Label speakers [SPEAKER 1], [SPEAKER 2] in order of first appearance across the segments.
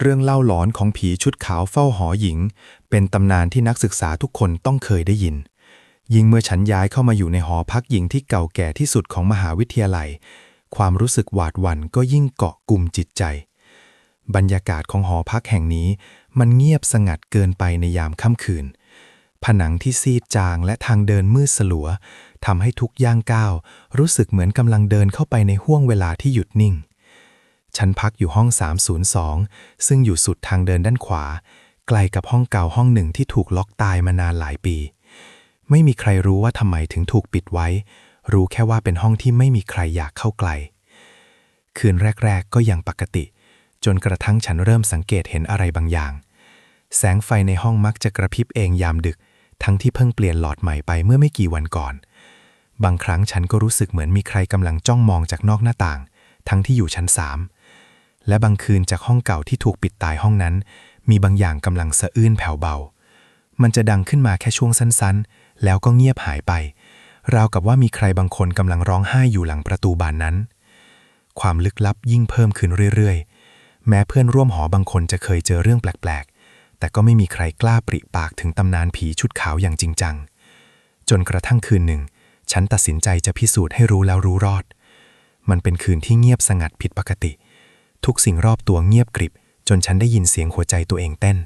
[SPEAKER 1] เรื่องเล่าหลอนของผีชุดขาวเฝ้าหอหญิง เป็นตำนานที่นักศึกษาทุกคนต้องเคยได้ยิน ยิ่งเมื่อฉันย้ายเข้ามาอยู่ในหอพักหญิงที่เก่าแก่ที่สุดของมหาวิทยาลัย ความรู้สึกหวาดหวั่นก็ยิ่งเกาะกลุ่มจิตใจ บรรยากาศของหอพักแห่งนี้ มันเงียบสงัดเกินไปในยามค่ำคืน ผนังที่ซีดจางและทางเดินมืดสลัวทำให้ทุกย่างก้าวรู้สึกเหมือนกำลังเดินเข้าไปในห้วงเวลาที่หยุดนิ่ง ฉันพักอยู่ห้อง 302 ซึ่งอยู่สุดทางเดินด้านขวา ไกลกับห้องเก่าห้องหนึ่งที่ถูกล็อกตายมานานหลายปี ไม่มีใครรู้ว่าทำไมถึงถูกปิดไว้ รู้แค่ว่าเป็นห้องที่ไม่มีใครอยากเข้าใกล คืนแรก ๆ ก็ยังปกติ จนกระทั่งฉันเริ่มสังเกตเห็นอะไรบางอย่าง แสงไฟในห้องมักจะกระพริบเองยามดึก ทั้งที่เพิ่งเปลี่ยนหลอดใหม่ไปเมื่อไม่กี่วันก่อน บางครั้งฉันก็รู้สึกเหมือนมีใครกำลังจ้องมองจากนอกหน้าต่าง ทั้งที่อยู่ชั้นสาม และบางคืนจากห้องเก่าที่ถูกปิดตายห้องนั้น มีบางอย่างกำลังสะอื้นแผ่วเบา มันจะดังขึ้นมาแค่ช่วงสั้นๆ แล้วก็เงียบหายไป ราวกับว่ามีใครบางคนกำลังร้องไห้อยู่หลังประตูบานนั้น ความลึกลับยิ่งเพิ่มขึ้นเรื่อยๆ แม้เพื่อนร่วมหอบางคนจะเคยเจอเรื่องแปลกๆ แต่ก็ไม่มีใครกล้าปริปากถึงตำนานผีชุดขาวอย่างจริงจัง จนกระทั่งคืนหนึ่ง ฉันตัดสินใจจะพิสูจน์ให้รู้แล้วรู้รอด มันเป็นคืนที่เงียบสงัดผิดปกติ ทุกสิ่งรอบตัวเงียบกริบ จนฉันได้ยินเสียงหัวใจตัวเองเต้น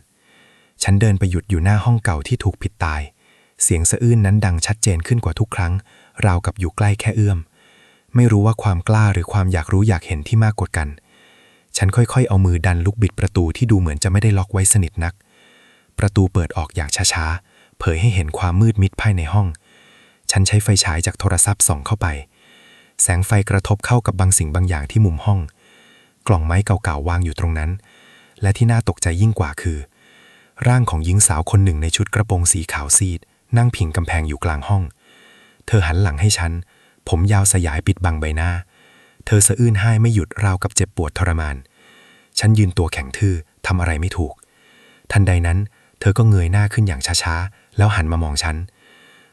[SPEAKER 1] ฉันเดินไปหยุดอยู่หน้าห้องเก่าที่ถูกผิดตาย เสียงสะอื้นนั้นดังชัดเจนขึ้นกว่าทุกครั้ง ราวกับอยู่ใกล้แค่เอื้อม ไม่รู้ว่าความกล้าหรือความอยากรู้อยากเห็นที่มากกว่ากัน ฉันค่อยๆ เอามือดันลูกบิดประตูที่ดูเหมือนจะไม่ได้ล็อกไว้สนิทนัก ประตูเปิดออกอย่างช้าๆ เผยให้เห็นความมืดมิดภายในห้อง ฉันใช้ไฟฉายจากโทรศัพท์ส่องเข้าไป แสงไฟกระทบเข้ากับบางสิ่งบางอย่างที่มุมห้อง กล่องไม้เก่าๆวางอยู่ตรงนั้น และที่น่าตกใจยิ่งกว่าคือ ร่างของหญิงสาวคนหนึ่งในชุดกระโปรงสีขาวซีด นั่งพิงกำแพงอยู่กลางห้อง เธอหันหลังให้ฉัน ผมยาวสยายปิดบังใบหน้า เธอสะอื้นไห้ไม่หยุดราวกับเจ็บปวดทรมาน ฉันยืนตัวแข็งทื่อทำอะไรไม่ถูก ทันใดนั้น เธอก็เงยหน้าขึ้นอย่างช้าๆ แล้วหันมามองฉัน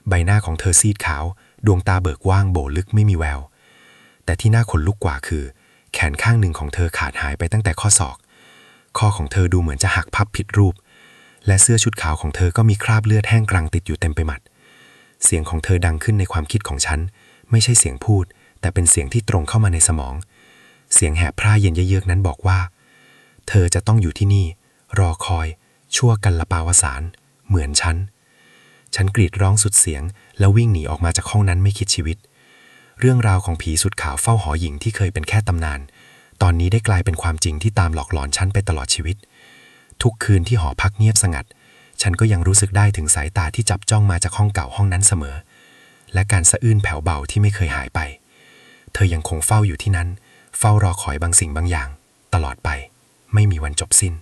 [SPEAKER 1] ใบหน้าของเธอซีดขาว ดวงตาเบิกว่างโบลึกไม่มีแวว แต่ที่น่าขนลุกกว่าคือ แขนข้างหนึ่งของเธอขาดหายไปตั้งแต่ข้อศอก ข้อของเธอดูเหมือนจะหักพับผิดรูป และเสื้อชุดขาวของเธอก็มีคราบเลือดแห้งกรังติดอยู่เต็มไปหมด เสียงของเธอดังขึ้นในความคิดของฉัน ไม่ใช่เสียงพูด แต่เป็นเสียงที่ตรงเข้ามาในสมอง เสียงแหบพร่าเย็นเยือกนั้นบอกว่า เธอจะต้องอยู่ที่นี่ รอคอย ชั่วกันละปาวสารเหมือนฉัน ฉันกรีดร้องสุดเสียง แล้ววิ่งหนีออกมาจากห้องนั้นไม่คิดชีวิต เรื่องราวของผีสุดขาวเฝ้าหอหญิงที่เคยเป็นแค่ตำนาน ตอนนี้ได้กลายเป็นความจริงที่ตามหลอกหลอนฉันไปตลอดชีวิต ทุกคืนที่หอพักเงียบสงัด ฉันก็ยังรู้สึกได้ถึงสายตาที่จับจ้องมาจากห้องเก่าห้องนั้นเสมอ และการสะอื้นแผ่วเบาที่ไม่เคยหายไป เธอยังคงเฝ้าอยู่ที่นั้น เฝ้ารอคอยบางสิ่งบางอย่าง ตลอดไป ไม่มีวันจบสิ้น